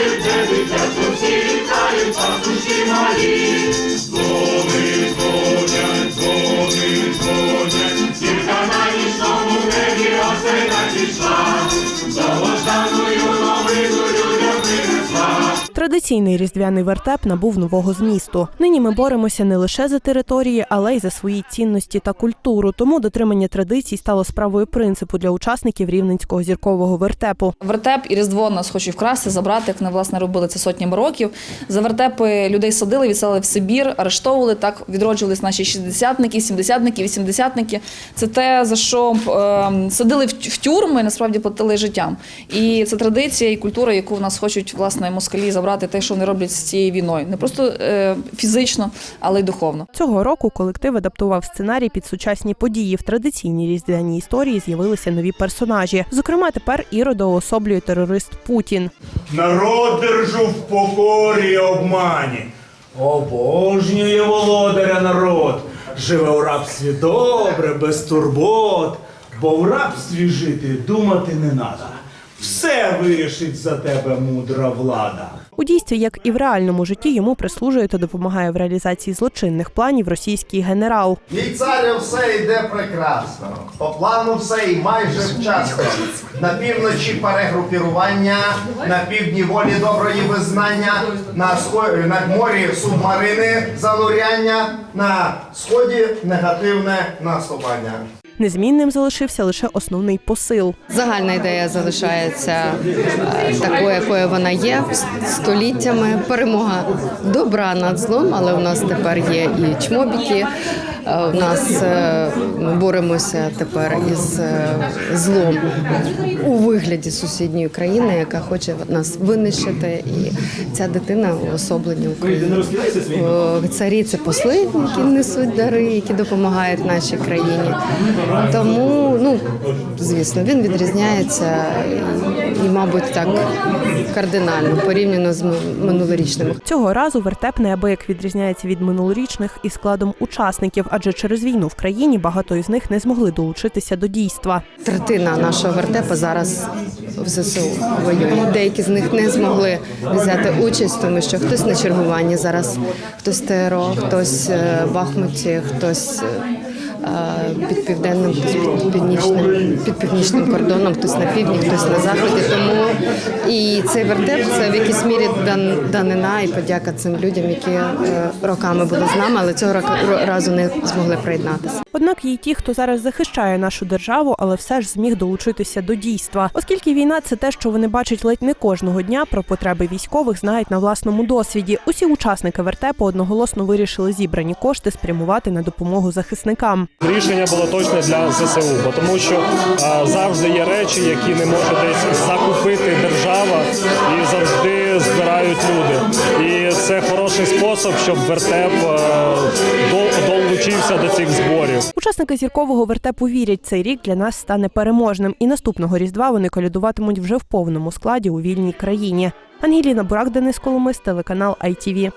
자유 자유 자존심 자유 자존심 하리 Традиційний різдвяний вертеп набув нового змісту. Нині ми боремося не лише за території, але й за свої цінності та культуру. Тому дотримання традицій стало справою принципу для учасників рівненського зіркового вертепу. Вертеп і Різдво нас хочуть вкрасти, забрати, як вони власне робили це сотнями років. За вертепи людей садили, відселили в Сибір, арештовували. Так відроджувались наші шістдесятники, сімдесятники, вісімдесятники. Це те, за що е, садили в тюрми, насправді платили життям. І це традиція і культура, яку в нас хочуть власне москалі забрати, те, що вони роблять з цією війною, не просто е, фізично, але й духовно. Цього року колектив адаптував сценарій під сучасні події. В традиційній різдвяній історії з'явилися нові персонажі. Зокрема, тепер Ірода уособлює терорист Путін. Народ держу в покорі обмані. Обожнює володаря народ. Живе у рабстві добре, без турбот. Бо в рабстві жити думати не надо. Все вирішить за тебе мудра влада. У дійстві, як і в реальному житті, йому прислужує та допомагає в реалізації злочинних планів російський генерал. Мій царю все йде прекрасно. По плану все і майже вчасно. На півночі перегрупірування, на півдні волі доброї визнання, на схо- на морі субмарини зануряння, на сході негативне наступання. Незмінним залишився лише основний посил. Загальна ідея залишається е, такою, якою вона є століттями. Перемога добра над злом, але у нас тепер є і чмобіки. Е, У нас е, боремося тепер із е, злом у вигляді сусідньої країни, яка хоче нас винищити. І ця дитина уособлення України. Царі це посли, які несуть дари, які допомагають нашій країні. Тому, ну звісно, він відрізняється і, мабуть, так кардинально порівняно з ми- минулорічним. Цього разу вертеп неабияк відрізняється від минулорічних і складом учасників, адже через війну в країні багато із них не змогли долучитися до дійства. Третина нашого вертепа зараз в ЗСУ воює. Деякі з них не змогли взяти участь, тому що хтось на чергуванні зараз, хтось ТРО, хтось е, в Бахмуті, хтось. Е, Під південним, північним, під північним кордоном, хтось на півдні, хтось на заході. Тому і цей вертеп це в якійсь мірі дан, данина і подяка цим людям, які е, роками були з нами, але цього разу не змогли приєднатися. Однак є ті, хто зараз захищає нашу державу, але все ж зміг долучитися до дійства. Оскільки війна це те, що вони бачать ледь не кожного дня. Про потреби військових знають на власному досвіді. Усі учасники вертепу одноголосно вирішили зібрані кошти спрямувати на допомогу захисникам. Рішення було точно для ЗСУ, бо тому що а, завжди є речі, які не може десь закупити держава, і завжди збирають люди. І це хороший спосіб, щоб вертеп е, долучився до цих зборів. Учасники зіркового вертепу вірять, цей рік для нас стане переможним, і наступного різдва вони колядуватимуть вже в повному складі у вільній країні. Ангеліна Бурак, Денис Коломис, телеканал ITV.